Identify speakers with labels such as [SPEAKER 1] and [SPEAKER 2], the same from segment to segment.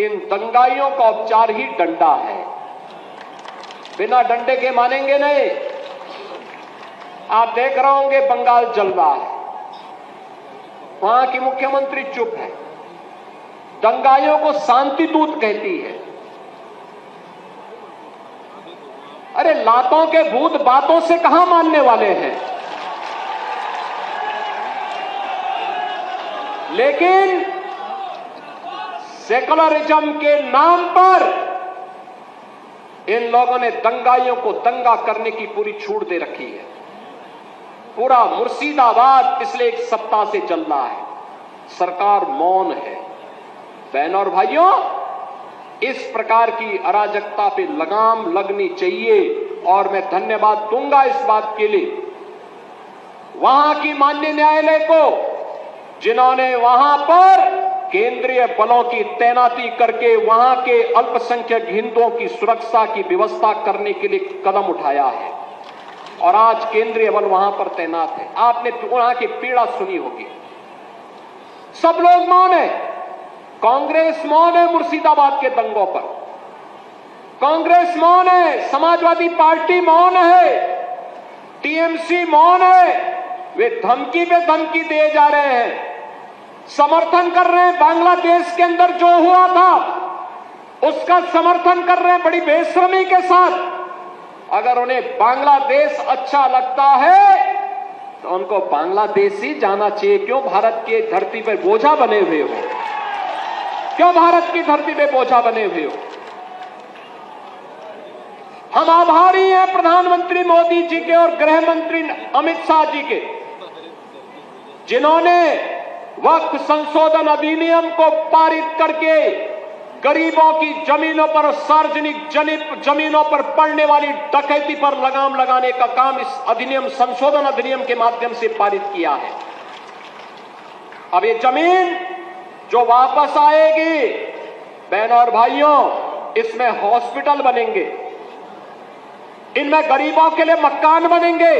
[SPEAKER 1] इन दंगाइयों का उपचार ही डंडा है। बिना डंडे के मानेंगे नहीं। आप देख रहे होंगे बंगाल जल रहा है वहाँ की मुख्यमंत्री चुप है। दंगाइयों को शांति दूत कहती है। अरे लातों के भूत बातों से कहाँ मानने वाले हैं? लेकिन सेकुलरिज्म के नाम पर इन लोगों ने दंगाइयों को दंगा करने की पूरी छूट दे रखी है। पूरा मुर्शिदाबाद पिछले एक सप्ताह से चल रहा है। सरकार मौन है। बहन और भाइयों, इस प्रकार की अराजकता पे लगाम लगनी चाहिए और मैं धन्यवाद दूँगा इस बात के लिए। वहाँ की मान्य न्यायालय को, जिन्होंने वहाँ पर केंद्रीय बलों की तैनाती करके वहाँ के अल्पसंख्यक हिंदुओं की सुरक्षा की व्यवस्था करने के लिए कदम उठाया है। और आज केंद्रीय बल वहाँ पर तैनात है। आपने वहाँ की पीड़ा सुनी होगी। सब लोग मौन है। कांग्रेस मौन है मुर्शिदाबाद के दंगों पर। कांग्रेस मौन है, समाजवादी पार्टी मौन है, टीएमसी मौन है। वे धमकी पे धमकी दिए जा रहे हैं। समर्थन कर रहे हैं बांग्लादेश के अंदर जो हुआ था, उसका समर्थन कर रहे हैं बड़ी बेशर्मी के साथ। अगर उन्हें बांग्लादेश अच्छा लगता है तो उनको बांग्लादेश ही जाना चाहिए। क्यों? भारत की धरती पर बोझा बने हुए हो। क्यों भारत की धरती पे बोझा बने हुए हो? हम आभारी हैं प्रधानमंत्री मोदी जी के और गृह मंत्री अमित शाह जी के, जिन्होंने वक्त संशोधन अधिनियम को पारित करके गरीबों की जमीनों पर सार्वजनिक जमीनों पर पड़ने वाली डकैती पर लगाम लगाने का काम इस अधिनियम, संशोधन अधिनियम के माध्यम से पारित किया है। अब ये ज़मीन जो वापस आएगी, बहन और भाइयों, इसमें हॉस्पिटल बनेंगे। इनमें गरीबों के लिए मकान बनेंगे।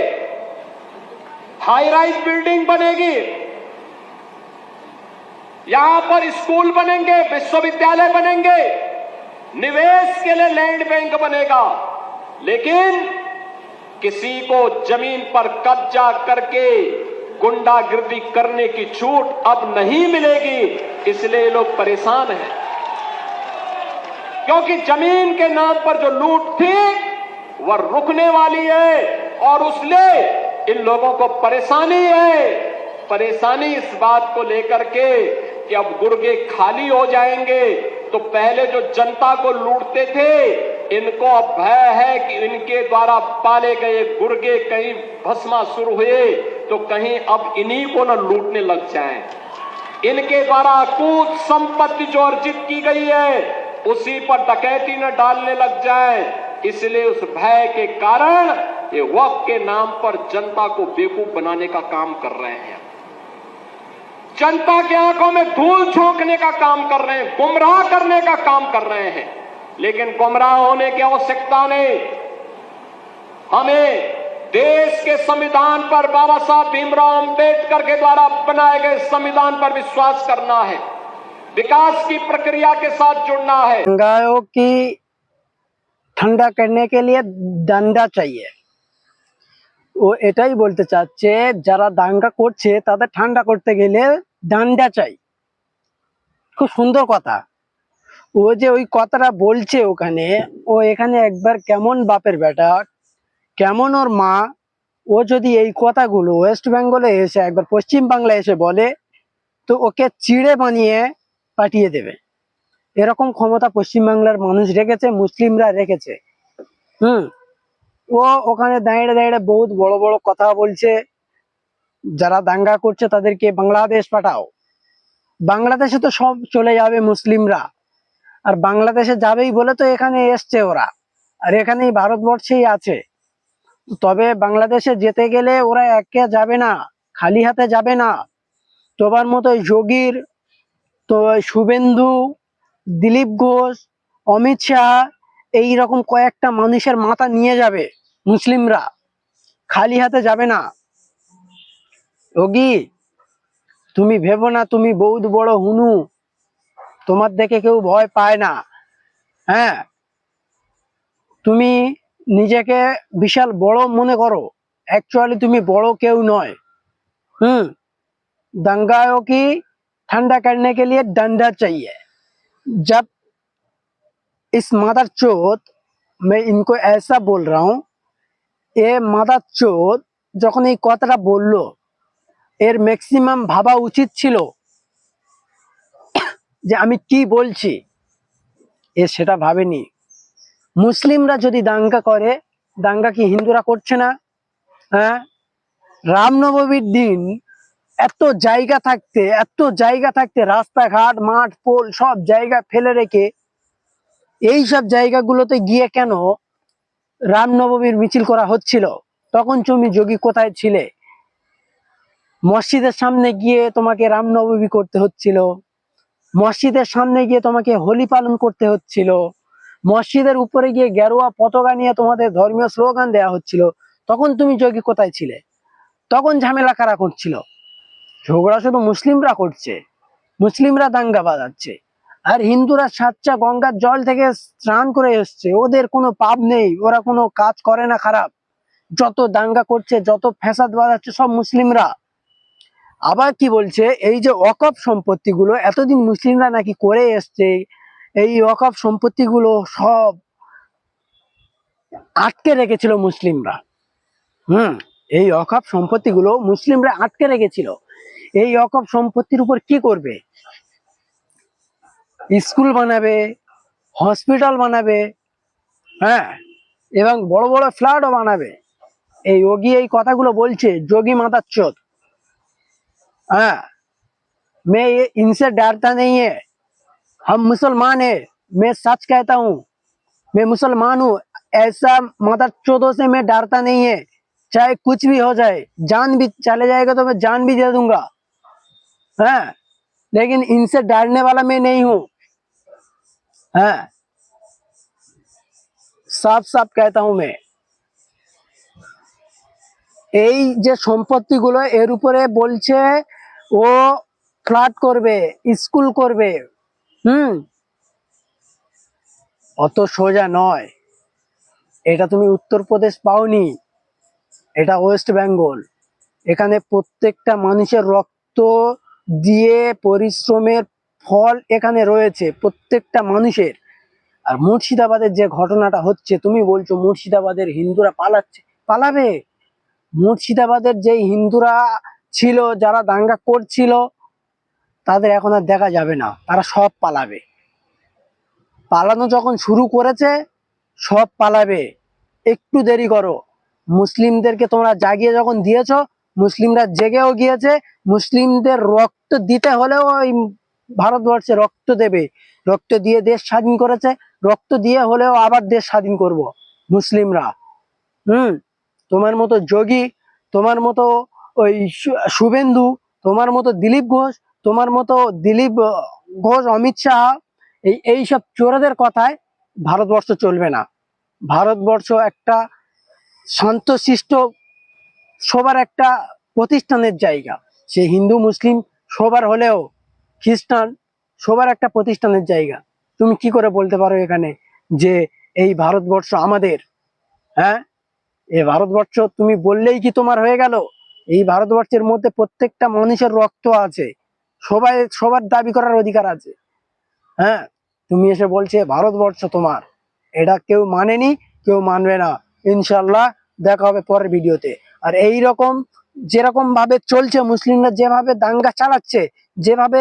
[SPEAKER 1] हाई राइज बिल्डिंग बनेगी। यहाँ पर स्कूल बनेंगे, विश्वविद्यालय बनेंगे। निवेश के लिए लैंड बैंक बनेगा। लेकिन किसी को ज़मीन पर कब्जा करके गुंडागिर्दी करने की छूट अब नहीं मिलेगी, इसलिए लोग परेशान हैं। क्योंकि ज़मीन के नाम पर जो लूट थी, वह रुकने वाली है, और उसलिए इन लोगों को परेशानी है। परेशानी इस बात को लेकर के कि अब गुर्गे खाली हो जाएँगे तो पहले जो जनता को लूटते थे, इनको अब भय है कि इनके द्वारा पाले गए गुर्गे कहीं भस्मा शुरू हुए तो कहीं अब इन्हीं को न लूटने लग जाएँ। इनके द्वारा कूद संपत्ति जो अर्जित की गई है, उसी पर डकैती न डालने लग जाए इसलिए उस भय के कारण ये वक्त के नाम पर जनता को बेवकूफ़ बनाने का काम कर रहे हैं जनता की आंखों में धूल झोंकने का काम कर रहे हैं गुमराह करने का काम कर रहे हैं लेकिन गुमराह होने की आवश्यकता नहीं हमें देश के संविधान पर बाबा साहब भीमराव अंबेडकर के द्वारा बनाए गए संविधान पर विश्वास करना है विकास की प्रक्रिया के साथ जुड़ना है
[SPEAKER 2] दंगाओं की ठंडा करने के लिए डंडा चाहिए ও এটাই বলতে চাচ্ছে যারা দাঙ্গা করছে তাদের ঠান্ডা করতে গেলে ডান্ডা চাই। খুব সুন্দর কথা। ও যে ওই কথাটা বলছে ওখানে, ও এখানে একবার কেমন বাপের বেটা, কেমন ওর মা, ও যদি এই কথাগুলো ওয়েস্ট বেঙ্গলে এসে একবার পশ্চিম বাংলায় এসে বলে, তো ওকে চিড়ে বানিয়ে পাঠিয়ে দেবে। এরকম ক্ষমতা পশ্চিমবাংলার মানুষ রেখেছে, মুসলিমরা রেখেছে। হুম। ও ওখানে দাঁড়িয়ে দাঁড়িয়ে বহুত বড় বড় কথা বলছে। যারা দাঙ্গা করছে তাদেরকে বাংলাদেশ পাঠাও। বাংলাদেশে তো সব চলে যাবে মুসলিমরা। আর বাংলাদেশে যাবেই বলে তো এখানে এসছে ওরা। আর এখানেই ভারতবর্ষেই আছে। তবে বাংলাদেশে যেতে গেলে ওরা একে যাবে না, খালি হাতে যাবে না। তোমার মতো যোগীর তো শুভেন্দু, দিলীপ ঘোষ, অমিত শাহ এই রকম কয়েকটা মানুষের মাথা নিয়ে যাবে মুসলিমরা। খালি হাতে যাবে না। যোগী তুমি ভেবো না তুমি বহুত বড় হুনু তোমার দেখে কেউ ভয় পায় না হ্যাঁ তুমি নিজেকে বিশাল বড় মনে করো অ্যাকচুয়ালি তুমি বড় কেউ নয় हम्म दंगाओं की ठंडा करने के लिए डंडा चाहिए जब इस मदर चोत मैं इनको ऐसा बोल रहा हूं এ মাদার চোদ যখন এই কথাটা বললো এর ম্যাক্সিমাম ভাবা উচিত ছিল যে আমি কি বলছি। এ সেটা ভাবেনি। মুসলিমরা যদি দাঙ্গা করে, দাঙ্গা কি হিন্দুরা করছে না? হ্যাঁ? রামনবমীর দিন এত জায়গা থাকতে, এত জায়গা থাকতে, রাস্তাঘাট, মাঠ, পোল সব জায়গা ফেলে রেখে এই সব জায়গাগুলোতে গিয়ে কেন রামনবমীর মিছিল করা হচ্ছিল? তখন তুমি যোগী কোথায় ছিলে? মসজিদের সামনে গিয়ে তোমাকে রামনবমী করতে হচ্ছিল। মসজিদের সামনে গিয়ে তোমাকে হোলি পালন করতে হচ্ছিল। মসজিদের উপরে গিয়ে গেরুয়া পতাকা নিয়ে তোমাদের ধর্মীয় স্লোগান দেওয়া হচ্ছিল। তখন তুমি যোগী কোথায় ছিলে? তখন ঝামেলা কারা করছিল? ঝগড়া শুধু মুসলিমরা করছে। মুসলিমরা দাঙ্গা বাজাচ্ছে। আর হিন্দুরা সাচ্চা গঙ্গার জল থেকে স্নান করে এসছে। ওদের কোনো পাপ নেই। ওরা কোনো কাজ করে না খারাপ। যত দাঙ্গা করছে, যত ফ্যাসাদ বাজাচ্ছে, সব মুসলিমরা। আবার কি বলছে? এই যে ওয়াকফ সম্পত্তিগুলো, এতদিন মুসলিমরা নাকি করে এসছে, এই ওয়াকফ সম্পত্তিগুলো সব আটকে রেখেছিল মুসলিমরা। হুম, এই অকপ সম্পত্তিগুলো মুসলিমরা আটকে রেখেছিল। এই অকপ সম্পত্তির উপর কি করবে? স্কুল বানাবে, হসপিটাল বানাবে হ্যাঁ এবং বড় বড় ফ্ল্যাটও বানাবে। এই যোগী এই কথাগুলো বলছে, যোগী মাতার চোদ हाँ मैं ये इनसे डरता नहीं है हम मुसलमान है मैं सच कहता हूँ मैं मुसलमान हूँ ऐसा मदर चौदह से मैं डरता नहीं है चाहे कुछ भी हो जाए जान भी चले जाएगा तो मैं जान भी दे दूंगा हाँ लेकिन इनसे डरने वाला मैं नहीं हूँ हाँ साफ साफ कहता हूँ मैं এই যে সম্পত্তিগুলো এর উপরে বলছে ও ফ্ল্যাট করবে, স্কুল করবে, হুম? অত সোজা নয়। এটা তুমি উত্তরপ্রদেশ পাওনি, এটা ওয়েস্ট বেঙ্গল। এখানে প্রত্যেকটা মানুষের রক্ত দিয়ে পরিশ্রমের ফল এখানে রয়েছে, প্রত্যেকটা মানুষের। আর মুর্শিদাবাদের যে ঘটনাটা হচ্ছে, তুমি বলছো মুর্শিদাবাদের হিন্দুরা পালাচ্ছে, পালাবে? মুর্শিদাবাদের যে হিন্দুরা ছিল, যারা দাঙ্গা করছিল, তাদের এখন আর দেখা যাবে না। তারা সব পালাবে। পালানো যখন শুরু করেছে, সব পালাবে। একটু দেরি করো। মুসলিমদেরকে তোমরা জাগিয়ে যখন দিয়েছ, মুসলিমরা জেগেও গিয়েছে। মুসলিমদের রক্ত দিতে হলেও ওই ভারতবর্ষে রক্ত দেবে। রক্ত দিয়ে দেশ স্বাধীন করেছে। রক্ত দিয়ে হলেও আবার দেশ স্বাধীন করব, মুসলিমরা। হুম? তোমার মতো যোগী, তোমার মতো ওই শুভেন্দু, তোমার মতো দিলীপ ঘোষ, তোমার মতো দিলীপ ঘোষ, অমিত শাহ, এই এইসব চোরেদের কথায় ভারতবর্ষ চলবে না। ভারতবর্ষ একটা শান্তশিষ্ট সবার একটা প্রতিষ্ঠানের জায়গা। সে হিন্দু, মুসলিম, সবার হলেও খ্রিস্টান, সবার একটা প্রতিষ্ঠানের জায়গা। তুমি কি করে বলতে পারো এখানে যে এই ভারতবর্ষ আমাদের? হ্যাঁ? এই ভারতবর্ষ তুমি বললেই কি তোমার হয়ে গেল? এই ভারতবর্ষের মধ্যে প্রত্যেকটা মানুষের রক্ত আছে। সবাই, সবার দাবি করার অধিকার আছে। হ্যাঁ তুমি এসে বলছে, ভারতবর্ষ তোমার। এটা কেউ মানেনি, কেউ মানবে না। ইনশাল্লাহ দেখা হবে পরের ভিডিওতে। আর এই রকম যেরকম ভাবে চলছে, মুসলিমরা যেভাবে দাঙ্গা চালাচ্ছে, যেভাবে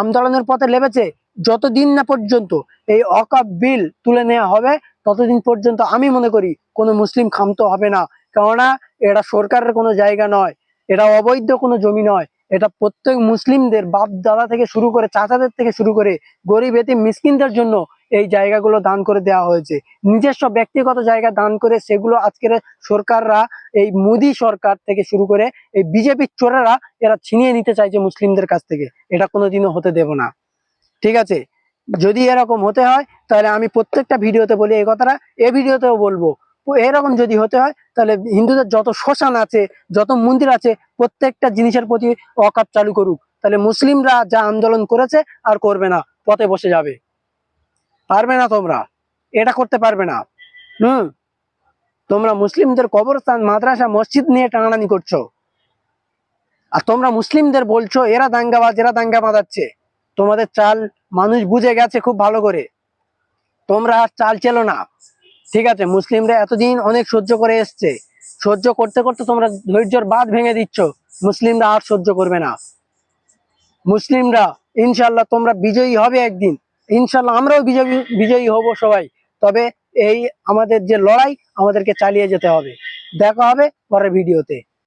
[SPEAKER 2] আন্দোলনের পথে লেবেছে যতদিন না পর্যন্ত এই অকাপ বিল তুলে নেওয়া হবে, ততদিন পর্যন্ত আমি মনে করি কোনো মুসলিম খামতো হবে না। কেননা এটা সরকারের কোনো জায়গা নয়, এটা অবৈধ কোনো জমি নয়, এটা প্রত্যেক মুসলিমদের বাপ দাদা থেকে শুরু করে চাচাদের থেকে শুরু করে গরিব এতে মিসকিনদের জন্য এই জায়গাগুলো দান করে দেওয়া হয়েছে। নিজস্ব ব্যক্তিগত জায়গা দান করে সেগুলো আজকের সরকাররা, এই মোদি সরকার থেকে শুরু করে এই বিজেপির চোরেরা এরা ছিনিয়ে নিতে চাইছে মুসলিমদের কাছ থেকে। এটা কোনোদিনও হতে দেব না। ঠিক আছে? যদি এরকম হতে হয়, তাহলে আমি প্রত্যেকটা ভিডিওতে বলি এই কথাটা, এ ভিডিওতেও বলব। এরকম যদি হতে হয়, তাহলে হিন্দুদের যত শ্মশান আছে, যত মন্দির আছে, প্রত্যেকটা জিনিসের প্রতি অকাপ চালু করুক। তাহলে মুসলিমরা যা আন্দোলন করেছে আর করবে না, পথে বসে যাবে। পারবে না তোমরা, এটা করতে পারবে না। হুম? তোমরা মুসলিমদের কবরস্থান, মাদ্রাসা, মসজিদ নিয়ে টানাটানি করছ। আর তোমরা মুসলিমদের বলছো, এরা দাঙ্গাবাজ, এরা দাঙ্গা বাঁধাচ্ছে। তোমাদের চাল, মানুষ বুঝে গেছে খুব ভালো করে। তোমরা আর চাল চেলো না। ঠিক আছে, মুসলিমরা এতদিন অনেক সহ্য করে এসছে। সহ্য করতে করতে তোমরা ধৈর্যর বাদ ভেঙে দিচ্ছ। মুসলিমরা আর সহ্য করবে না। মুসলিমরা ইনশাল্লাহ তোমরা বিজয়ী হবে একদিন। ইনশাল্লাহ আমরাও বিজয়ী বিজয়ী হব সবাই। তবে এই আমাদের যে লড়াই, আমাদেরকে চালিয়ে যেতে হবে। দেখা হবে পরের ভিডিওতে।